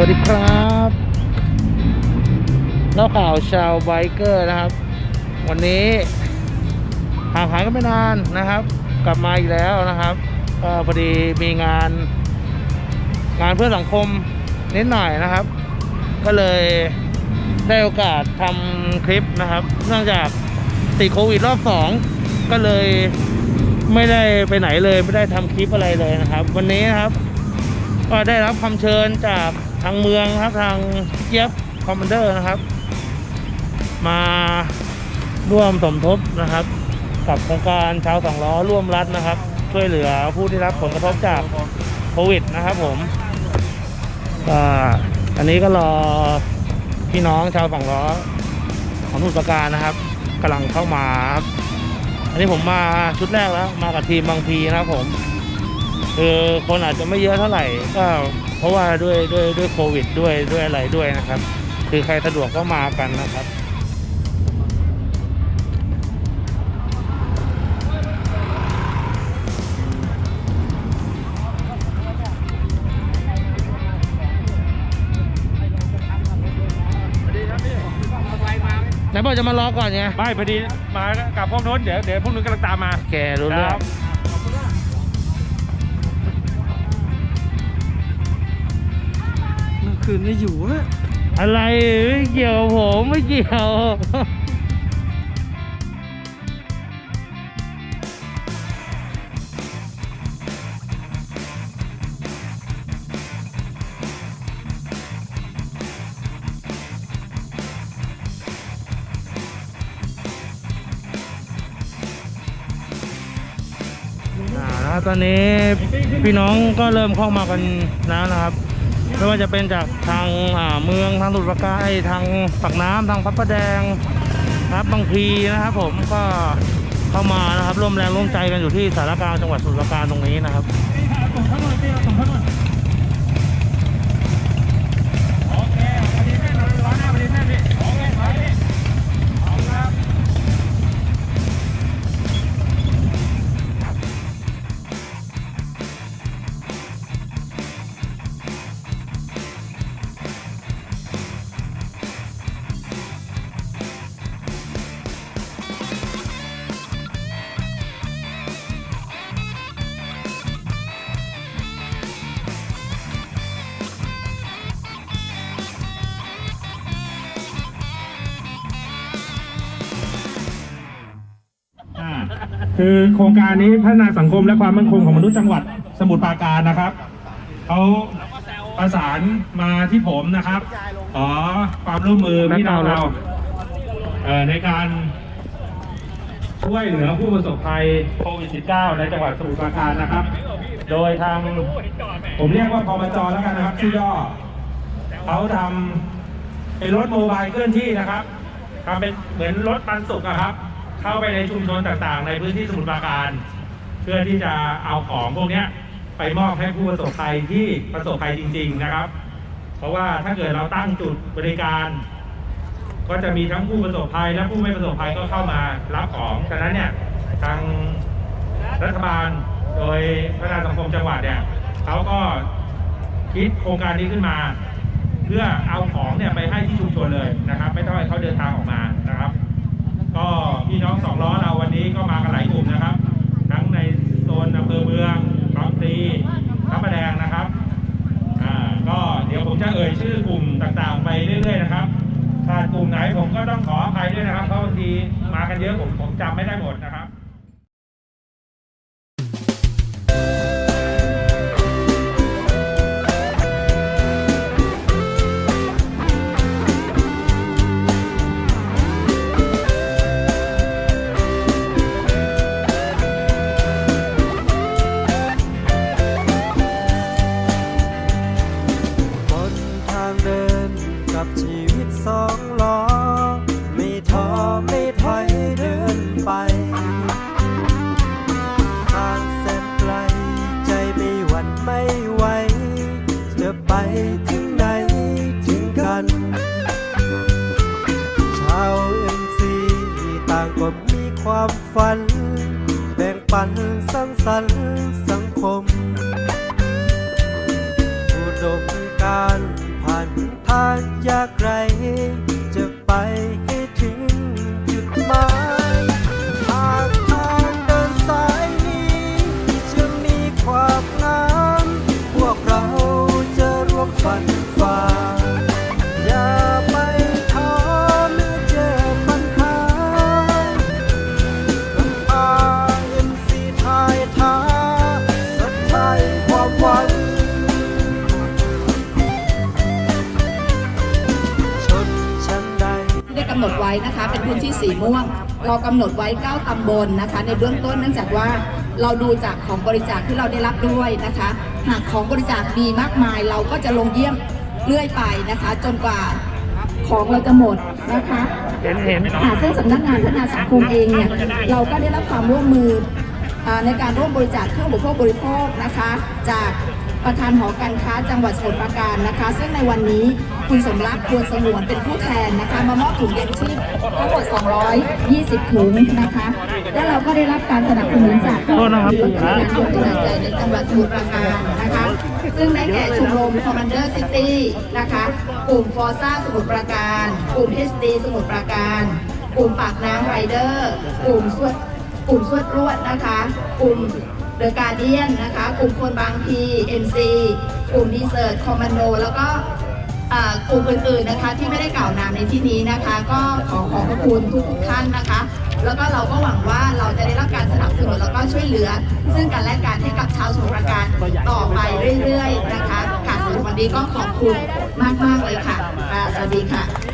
วัสดีครับเล่าข่าวชาวไบเกอร์นะครับ วันนี้ห่างหายกันไม่นานนะครับ กลับมาอีกแล้วนะครับก็พอดีมีงาน งานเพื่อสังคมนิดหน่อยนะครับ ก็เลยได้โอกาสทำคลิปนะครับ เนื่องจากติดโควิดรอบสองก็เลยไม่ได้ไปไหนเลยไม่ได้ทำคลิปอะไรเลยนะครับ วันนี้นะครับ ก็ได้รับคำเชิญจากทางเมืองนะครับทางเจี๊ยบคอมมานเดอร์นะครับ มาร่วมสมทบนะครับ กับโครงการชาวสองล้อร่วมรัฐนะครับ ช่วยเหลือผู้ที่รับผลกระทบจากโควิดนะครับผมก็อันนี้ก็รอพี่น้องชาวสองล้อของสมุทรปราการนะครับกำลังเข้ามาครับอันนี้ผมมาชุดแรกแล้ว มากับทีมบางพีนะครับผม คือคนอาจจะไม่เยอะเท่าไหร่ก็เพราะว่าด้วยด้วยด้วยโควิดด้วยด้วยอะไรด้วยนะครับ คือใครสะดวกก็มากันนะครับไหนบอกจะมารอก่อนไงไม่พอดีมากับพวกโน้นเดี๋ยวเดี๋ยวพวกนู้นกำลังตามมาแกรู้เรื่องครับเมื่อ คืนไม่อยู่อะอะไรไม่เกี่ยวกับผมไม่เกี่ยว อ่านะครับตอนนี้พี่น้องก็เริ่มเข้ามากันแล้วนะครับ ไม่ว่าจะเป็นจากทางเมืองทางสุดปราการไอ้ทางปากน้ำทางพับประแดงนะครับบางพีนะครับ ผมก็เข้ามานะครับร่วมแรงร่วมใจกันอยู่ที่สารกลางจังหวัดสมุทรปราการตรงนี้นะครับ คือโครงการนี้พัฒนาสังคมและความมั่นคงของมนุษย์จังหวัดสมุทรปราการนะครับเขาประสานมาที่ผมนะครับขอความร่วมมือพี่น้องเราในการช่วยเหลือผู้ประสบภัยโควิด -19 ในจังหวัดสมุทรปราการนะครับ โดยทางผมเรียกว่าพมจแล้วกันนะครับชื่อย่อเขาทำเป็นรถโมบายเคลื่อนที่นะครับทำเป็นเหมือนรถปันสุกอะครับ เข้าไปในชุมชนต่างๆ ในพื้นที่สมุทรปราการ เพื่อที่จะเอาของพวกนี้ไปมอบให้ผู้ประสบภัยที่ประสบภัยจริง ๆนะครับ เพราะว่าถ้าเกิดเราตั้งจุดบริการ ก็จะมีทั้งผู้ประสบภัยและผู้ไม่ประสบภัยก็เข้ามารับของฉะนั้นเนี่ยทางรัฐบาลโดยพัฒนาสังคมจังหวัดเนี่ยเขาก็คิดโครงการนี้ขึ้นมา เพื่อเอาของเนี่ยไปให้ที่ชุมชนเลยนะครับ ไม่ต้องให้เขาเดินทางออกมานะครับ ก็ พี่น้องสองล้อเราวันนี้ก็ รรสังคม อุดมการผ่านทานยากไร หนดไว้นะคะ เป็นพื้นที่สีม่วง เรากำหนดไว้ 9ตำบลนะคะ ในเบื้องต้นเนื่องจากว่าเราดูจากของบริจาคที่เราได้รับด้วยนะคะ หากของบริจาคมีมากมาย เราก็จะลงเยี่ยมเรื่อยไปนะคะ จนกว่าของเราจะหมดนะคะเห็นเห็นค่ะซึ่งสำนักงานพัฒนาสังคมเองเนี่ยเราก็ได้รับความร่วมมืออ่าในการร่วมบริจาคเครื่องอุปโภคบริโภคนะคะ จาก ประธานหอการค้าจังหวัดสมุทรปราการนะคะ ซึ่งในวันนี้คุณสมรักควรสงวนเป็นผู้แทนนะคะ มามอบถุงยังชีพทั้งหมด 220 ถุงนะคะ และเราก็ได้รับการสนับสนุนจากโทษนะครับที่งานยกกำลังใจในจังหวัดสมุทรปราการนะคะ ซึ่งได้แก่ชมรม Commander City นะคะกลุ่มฟอร์ซ่าสมุทรปราการกลุ่ม SD สมุทรปราการกลุ่มปากน้ำไรเดอร์ กลุ่มสวดกลุ่มสวดรวดนะคะ กลุ่ม เดอะการเดียนนะคะ กลุ่มคนบางพี MC กลุ่มดีเซิร์ตคอมมานโด แล้วก็กลุ่มอื่นๆนะคะที่ไม่ได้กล่าวนามในที่นี้นะคะ ก็ขอขอบพระคุณทุกท่านนะคะ แล้วก็เราก็หวังว่าเราจะได้รับการสนับสนุนแล้วก็ช่วยเหลือ ซึ่งกันและกันให้กับชาวสมุทรปราการต่อไปเรื่อยๆนะคะค่ะสำหรับวันนี้ก็ขอบคุณมากๆเลยค่ะสวัสดีค่ะ